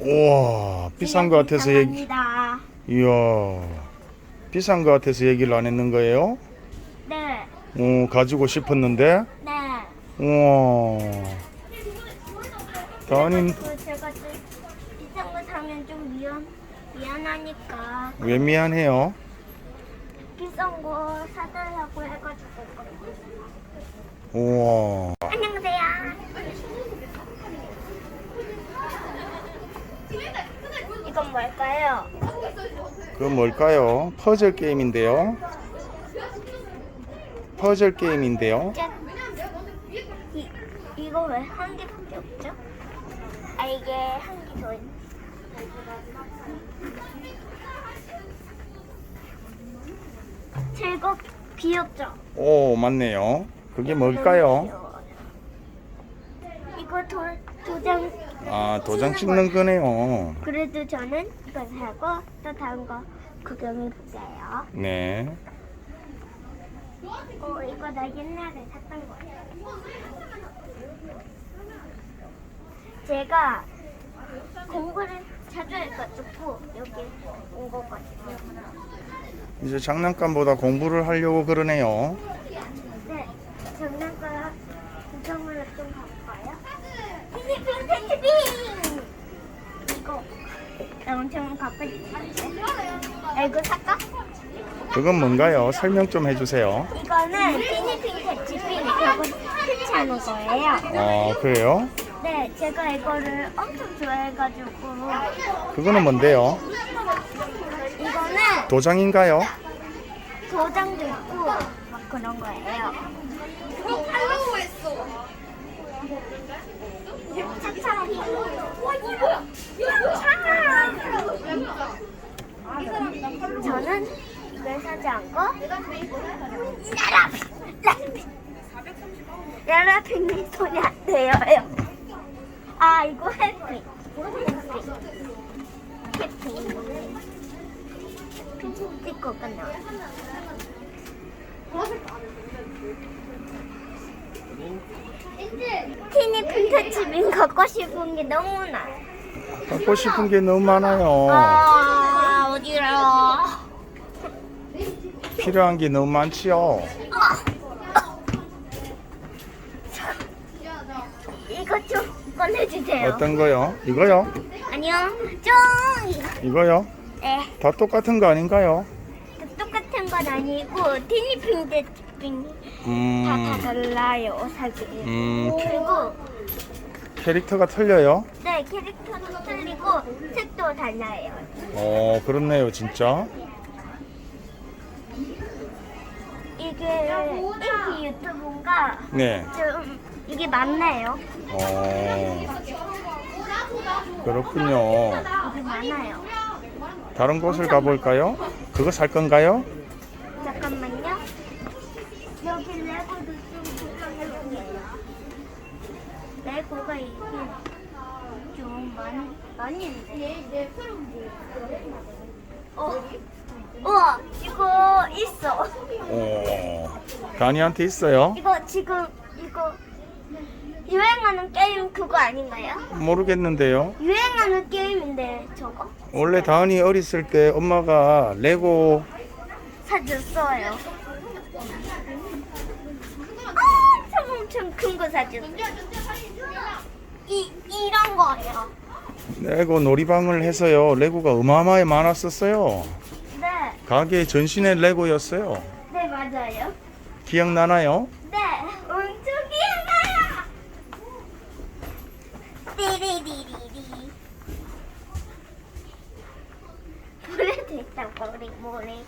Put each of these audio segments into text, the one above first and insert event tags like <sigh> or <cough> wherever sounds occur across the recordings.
우와 비싼 거 같아서 얘기 감사합니다. 이야 비싼 거 같아서 얘기를 안 했는 거예요? 네, 어 가지고 싶었는데 네. 우와 다은이 그 제가 좀 비싼 거 사면 좀 미안 미안하니까 왜 미안해요? 비싼 거 사달라고 해가지고. 우와 안녕하세요. 이건 뭘까요? 그 뭘까요? 퍼즐 게임인데요. 퍼즐 게임인데요. 짠. 이 이거 왜 한 개밖에 없죠? 아 이게 한 개 더 있. 제거 귀엽죠? 오 맞네요. 그게 뭘까요? 귀여워요. 이거 도, 도장 아 도장 찍는 거네요. 그래도 저는 이거 사고 또 다른 거 구경해 볼게요. 네. 어 이거 나 옛날에 샀던 거예요. 제가 공부를 자주 해가지고 여기 온 거거든요. 이제 장난감보다 공부를 하려고 그러네요. 네, 장난감 구경을 좀 가볼까요? 티니핑 텐트빙! 이거 나 엄청 갖고. 아, 이거 살까? 그건 뭔가요? 설명 좀 해주세요. 이거는 텐트빙 이거 괜찮은 거예요. 아 그래요? 네, 제가 이거를 엄청 좋아해가지고 그거는 뭔데요? 이거는 도장인가요? 도장도 있고 막 그런 거예요. 팔로우 했어. 차차피. 와 이거야. 저는 이걸 사지 않고 라라피 라라피 라라피님 소리 안 들려요. 아 이거 해피 해피 해피 찍고 끝나. 티니 핑크칩인 갖고 싶은 게 너무 많아. 갖고 싶은 게 너무 많아요. 아 어디로? 필요한 게 너무 많지요. 이거 좀 꺼내주세요. 어떤 거요? 이거요? 아니요, 좀. 이거요? 네, 다 똑같은 거 아닌가요? 똑같은 건 아니고 티니핑 대핑 음, 다 달라요, 사실. 음, 그리고 캐릭터가 틀려요? 네 캐릭터도 틀리고 색도 달라요. 어, 그렇네요, 진짜. 이게 인기 유튜브가 네. 좀 이게 맞나요? 어, 그렇군요. 이게 많아요. 다른 곳을 가볼까요? 그거 살 건가요? 잠깐만요. 여기 레고도 좀 구경해볼게요. 레고가 좀 많이 많이 있는데. 어, 우와 이거 있어. 어, 다니한테 있어요? 이거 지금 이거 유행하는 게임 그거 아닌가요? 모르겠는데요. 유행하는 게임인데 저거 원래 다은이 어렸을 때 엄마가 레고 사줬어요. 엄청 엄청 큰 거 사줬어요. 이 이런 거예요. 레고 놀이방을 해서요. 레고가 어마어마하게 많았었어요. 네, 가게 전신에 레고였어요. 네 맞아요. 기억나나요? 네, 엄청 귀여워요. 띠리리리리. 모래도 있다, 모래, 모래.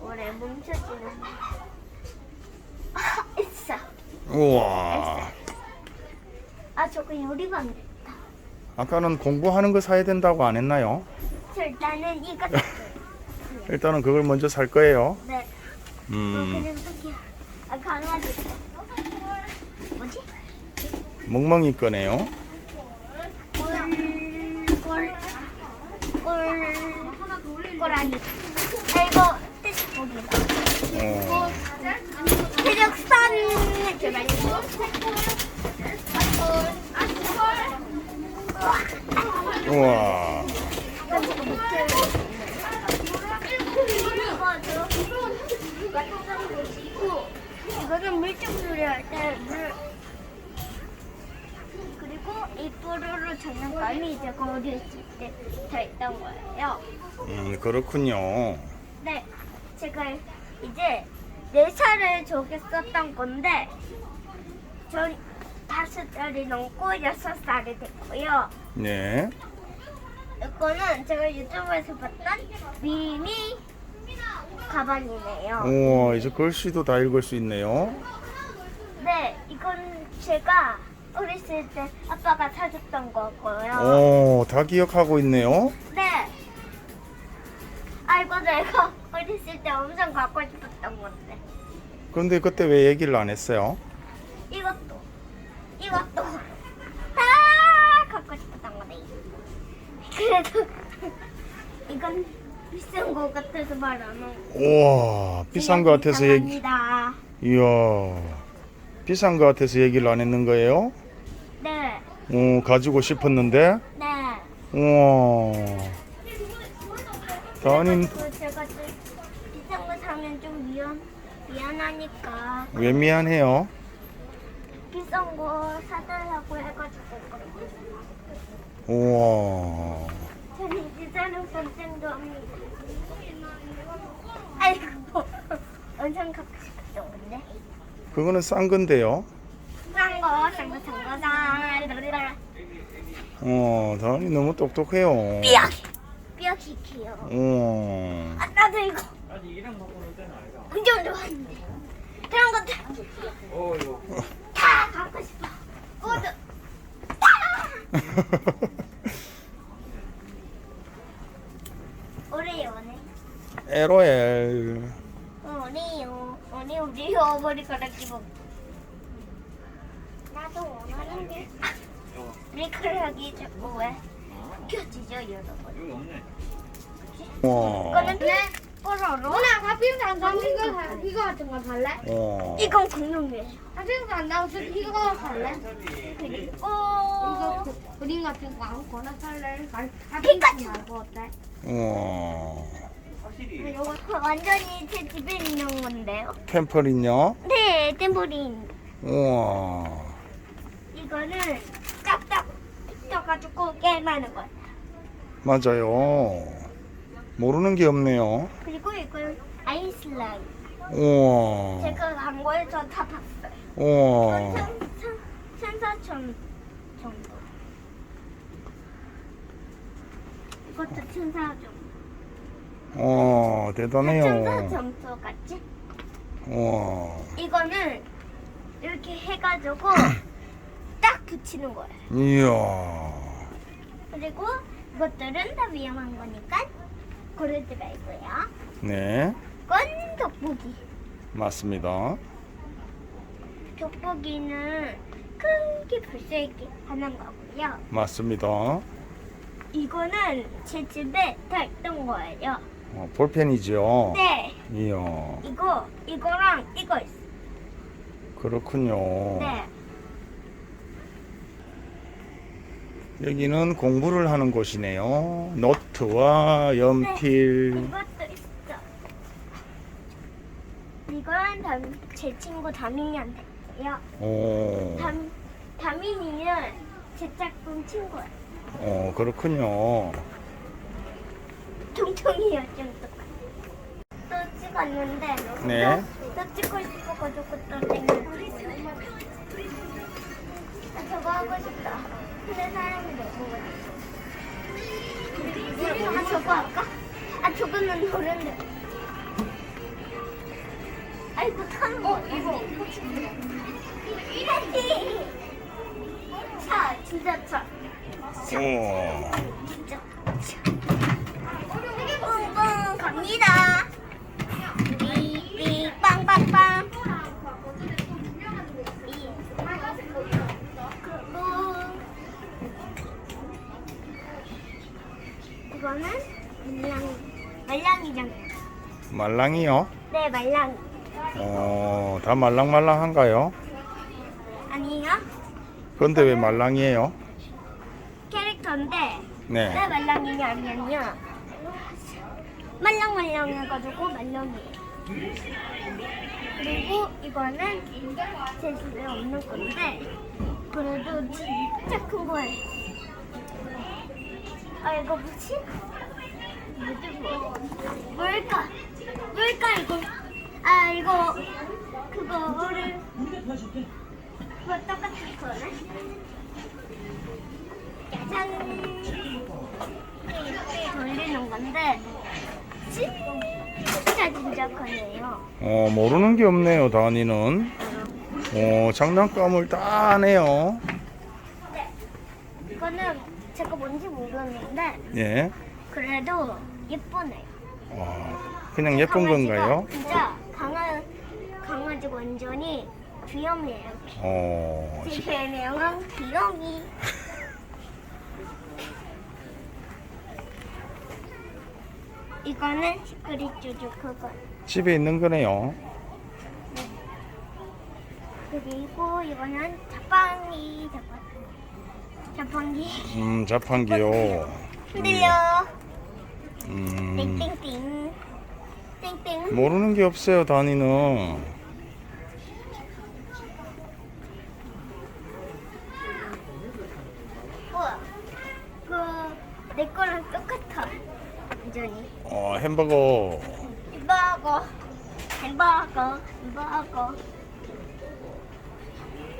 모래 뭉쳐지는. 아, 있어. 우와. 아, 저거 있다. 아까는 공부하는 거 사야 된다고 안 했나요? 저 일단은 이거. 일단은 그걸 먼저 살 거예요. 네. 음. 아, 강아지. 뭐지? 멍멍이 거네요. 꿀, 꿀, 꿀, 꿀아니. 아, 이거 테스트북이다. 어. 이거 완전 것 이고 이거는 물총놀이 할때 물. 그리고 이 뽀로로 장난감이 이제 거기 있을 때 들어있던 거예요. 음, 그렇군요. 네, 제가 이제 네 살을 저기 썼던 건데 전 다섯 살이 넘고 여섯 살이 됐고요. 네. 이거는 제가 유튜브에서 봤던 미미 가방이네요. 우와, 이제 글씨도 다 읽을 수 있네요. 네, 이건 제가 어렸을 때 아빠가 사줬던 거고요. 오, 다 기억하고 있네요. 네. 아이고 내가 <laughs> 어렸을 때 엄청 갖고 싶었던 건데. 그런데 그때 왜 얘기를 안 했어요? 이것도 이것도 다 갖고 싶었던 거네. 그래도 <laughs> 이건 비싼 거 같아서 말 안 하고. 우와, 비싼 거 같아서 얘기. 감사합니다. 이야, 비싼 거 같아서 얘기를 안 했는 거예요? 네, 오, 가지고 싶었는데. 네. 우와. 다은이 그래가지고 제가 좀 비싼 거 사면 좀 미안 미안하니까 왜 미안해요? 비싼 거 사달라고 해가지고 그러고. 우와. 저는 비싼 걱정도 합니다. 아이고 엄청 갖고 싶었던 건데. 그거는 싼 건데요. 싼 거, 싼 거, 싼 거, 싼 거. 어, 다은이 너무 똑똑해요. 삐약. 삐약 시키요. 우와. 아, 나도 이거. 완전 좋아하는데. 그런 것들 다 갖고 싶어. 모두 다. 오레오네. LOL. 오레오. 오레오, 오레오 머리카락 집어. 나도 원하는데. 머리카락이 자꾸 왜 껴지죠, 여러분? 우와. 이거는 뽀로로. 누나 가피우산 감 이거 사- 이거 같은 거 살래? 우와. 이건 공룡이에요. 가피우산 나 혹시 이거 살래? 그리고 이거 그- 그림 같은 거 아무거나 살래? 가- 피카츄. 말고 어때? 우와. 이거 완전히 제 집에 있는 건데요. 템플인요? 네, 템버린. 우와. 이거는 짝짝 붙여가지고 게임하는 거예요. 맞아요. 모르는 게 없네요. 그리고 이건 아이슬라임. 우와. 제가 광고에서 다 봤어요. 우와. 천사천 정도. 이것도 천사점. 어, 천사 대단해요. 점수 같지? 우와. 이거는 이렇게 해가지고 <clears throat> 딱 붙이는 거예요. 이야. 그리고 이것들은 다 위험한 거니까 고르지 말고요. 네. 이건 돋보기. 맞습니다. 돋보기는 크게 볼수 있게 하는 거고요. 맞습니다. 이거는 제 집에 다 있던 거예요. 어, 볼펜이죠? 네, 이야. 이거 이거랑 이거 있어. 그렇군요. 네, 여기는 공부를 하는 곳이네요. 노트와 연필. 이것도 있어. 이건 담, 제 친구 다민이한테요. 오. 담, 다민이는 제 짝꿍 친구예요. 어, 그렇군요. 통통이요 좀 똑같아. 또 찍었는데 네. 또, 또 찍고 싶어가지고 또 생각했어요. 아, 저거 하고 싶다. 근데 사람이 너무 많아. 아 저거 할까? 아 저거는 노랜데. 아이고 타는 거 이거. 이랬지. 차 진짜 차. 오. 진짜. 뿡 말랑이요? 네, 말랑이. 어, 다 말랑말랑한가요? 아니요. 그런데 왜 말랑이에요? 캐릭터인데 네. 왜 말랑이냐면요. 말랑말랑해가지고 말랑이에요. 그리고 이거는 제 집에 없는 건데 그래도 진짜 큰 거예요. 아 이거 뭐지? 뭐지 뭐? 뭘까? 뭘까 이거? 아 이거 그거를 그거 똑같은 거네. 짜잔. 이렇게 돌리는 건데 진짜 진짜 커요. 어, 모르는 게 없네요, 다니는. 어, 장난감을 다 하네요. 이거는 제가 뭔지 모르는데 예. 그래도 예쁘네요. 와, 그냥 예쁜 건가요? 진짜 강아 강아지 완전히 귀염이에요. 어, 제 별명은 귀염이. 이거는 시크릿 쭈쭈 그거. 집에 있는 거네요. 그리고 이거는 자판기 자판 자판기 음, 자판기요. 흔들려 음, 띵띵띵 띵띵 모르는 게 없어요, 다니는. 우와 그 내 거랑 똑같아 완전히 어, 햄버거. 햄버거 햄버거 햄버거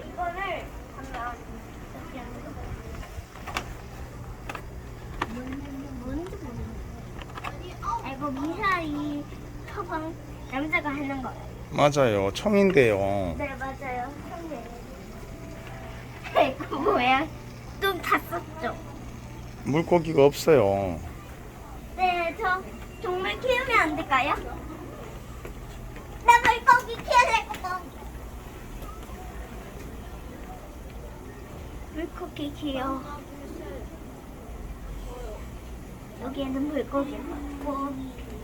이거를 하면 이렇게 하는 거 뭔지 모르겠어 아, 이거 미사일 처방 남자가 하는 거예요 맞아요, 청인데요. 네 맞아요. 선배 이거 뭐야? 좀다 썼죠? 물고기가 없어요. 네 저 동물 키우면 안 될까요? 나 물고기 키울래 거기 물고기 귀여워 여기에는 물고기가 있고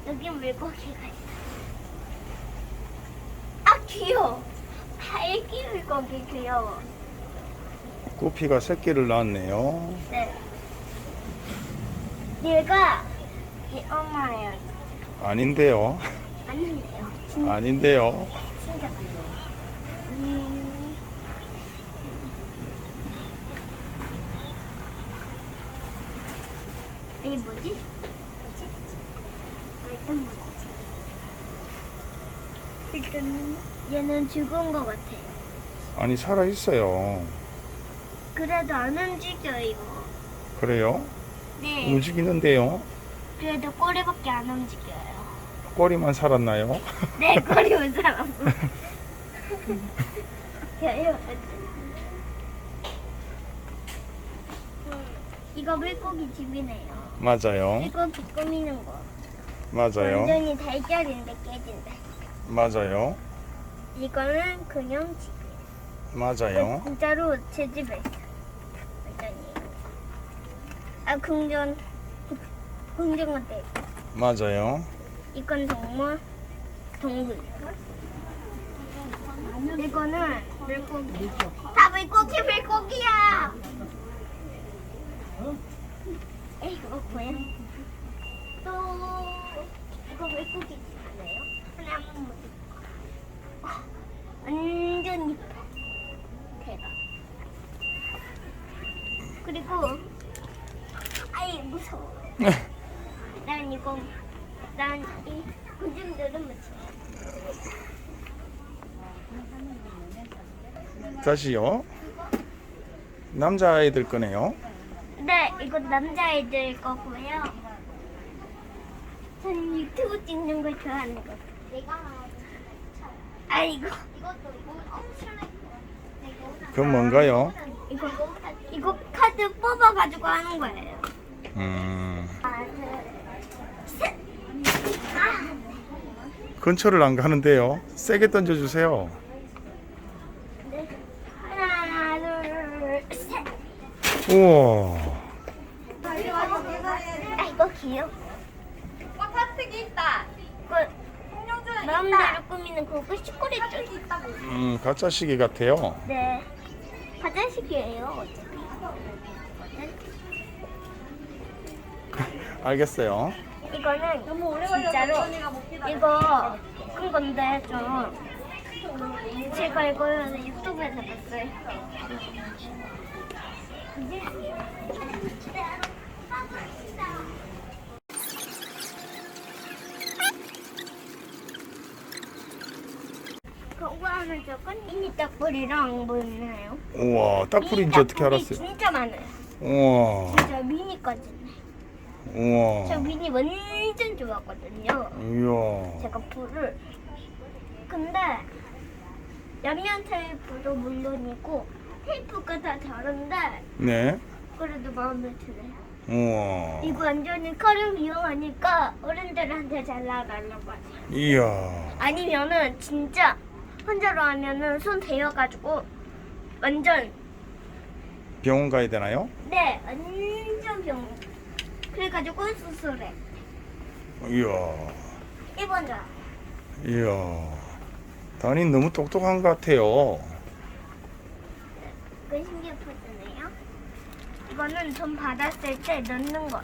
여기 물고기가 있어 아 귀여워 딸기 물고기 귀여워 구피가 새끼를 낳았네요. 네 얘가 이 엄마예요 아닌데요. 맞는데요 진짜 아닌데요. 진짜 맞아요 음. 이게 뭐지? 뭐지? 아, 일단 뭐지? 일단 얘는 죽은 것 같아요 아니, 살아 있어요. 그래도 안 움직여요 그래요? 네 움직이는데요. 그래도 꼬리밖에 안 움직여요 꼬리만 살았나요? <laughs> 네, 거리 온 사람. 음, 이거 물고기 집이네요. 맞아요. 물고기 꾸미는 거. 맞아요. 완전히 달걀인데 깨진다. 맞아요. 이거는 그냥 집. 맞아요. 진짜로 제 집에 있어. 완전히. 아, 궁전. 궁전 같아. 맞아요. 이건 동물. 동물. 이거는 물고기. 다 물고기 물고기야. 에 이거 뭐야? 또 이거 물고기 있네요. 하나 한번 보자. 완전 이뻐. 대박. 그리고 아이 무서워. <laughs> 난 이거 난이 군중들은 무서워. 다시요. 남자 아이들 거네요. 네, 이거 남자애들 거고요. 저는 유튜브 찍는 걸 좋아하는 거. 내가 아 이거 이것도 그건 뭔가요? 이거 이거 카드 뽑아가지고 하는 거예요. 음. 아, 근처를 안 가는데요. 세게 던져주세요. 네. 하나, 둘, 셋. 우와. 아 이거 귀여워. 파트기 있다. 그 홍룡주는 꾸미는 그거 시크릿 줄. 있다고. 음, 가짜 시계 같아요. 네. 화장실이에요. 어차피. <laughs> 알겠어요. 이거는 진짜로 이거 큰 건데 좀 제가 이거 유튜브에서 봤어요. 이제 그거는 조금 미니 딱불이랑 뭐 있나요? 우와, 딱풀인지 어떻게 알았어요? 진짜 많아요. 우와, 진짜 미니까지. 저 우와, 미니 완전 좋아하거든요. 이야. 제가 불을 근데 양면 테이프도 물론이고 테이프가 다 다른데 네, 그래도 마음에 드네요. 우와, 이거 완전히 칼을 이용하니까 어른들한테 잘 나가려고 하세요. 이야. 아니면은 진짜 혼자로 하면은 손 대여가지고 완전 병원 가야 되나요? 네 완전 병. 그래가지고 수술해. 이야, 이번 자 이야. 다니 너무 똑똑한 것 같아요. 그 포즈네요. 이거는 돈 받았을 때 넣는 거.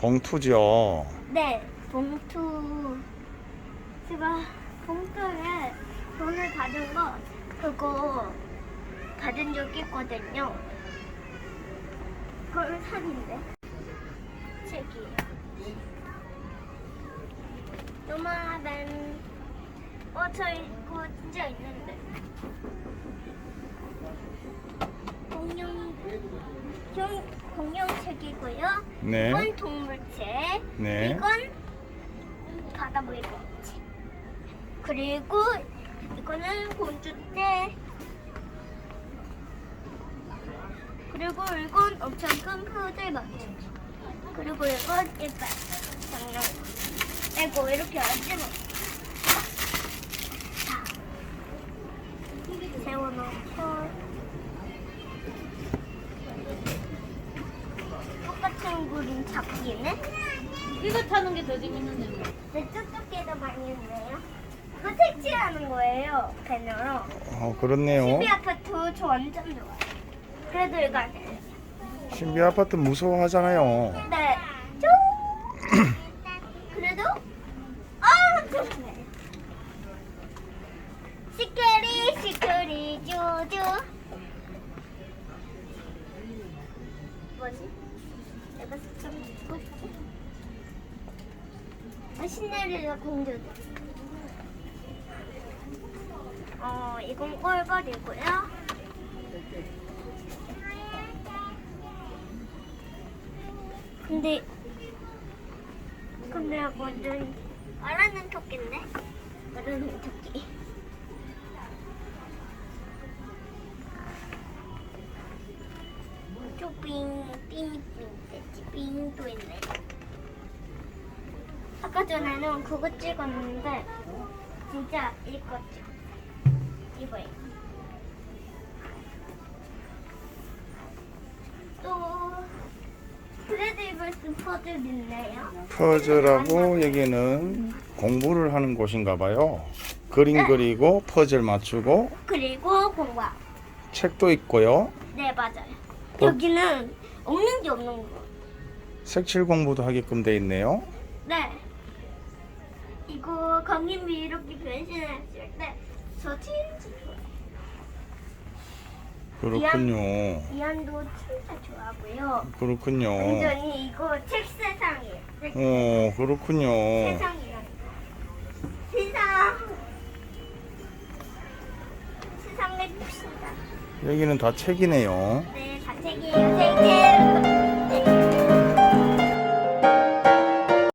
봉투죠. 네, 봉투. 제가 봉투에 돈을 받은 거 그거 받은 적 있거든요. 그걸 사진데 책이에요. 노마벤. 어, 저 이거 진짜 있는데. 공룡, 공, 공룡책이고요. 네, 이건 동물책. 네. 이건 바다 물고기. 그리고 이거는 공주대. 그리고 이건 엄청 큰 푸들 맞춤. 그리고 이건 예뻐. 장난. 이거 이렇게 앉으면. 자. 세워놓고. 똑같은 그림 잡기네. 이거 타는 게 더 재밌는데. 뭐. 네, 뚝뚝이도 많이 있네요. 색칠하는 거예요, 펜으로. 어, 그렇네요. 신비 아파트 저 완전 좋아요. 그래도 이거 안 해요. 신비 아파트 무서워하잖아요. 네. 좀. <coughs> 그래도 아, 좋네. 시크리 시크리 쭈쭈. 뭐지? 내가 좀 듣고 싶지? 아, 신내리가 공주들. 어, 이건 꼴걸이고요. 근데 근데 완전 말하는 토끼인데? 말하는 토끼. 됐지 삥도 있네. 아까 전에는 그거 찍었는데 진짜 이거 찍. 이거예요. 또 크레디블스 퍼즐 있네요. 퍼즐하고 여기는 공부를 하는 곳인가 봐요. 그림 네. 그리고 퍼즐 맞추고 그리고 공과. 책도 있고요. 네 맞아요. 어? 여기는 없는 게 없는 거. 색칠 공부도 하게끔 돼 있네요. 네. 이거 강림이 이렇게 변신했을 때 저 진짜. 그렇군요. 이한도 진짜 좋아하고요. 그렇군요. 완전히 이거 책 세상이에요. 책 어, 그렇군요. 세상이라는 거. 세상. 세상을 봅시다. 여기는 다 책이네요. 네, 다 책이에요. 책, 책.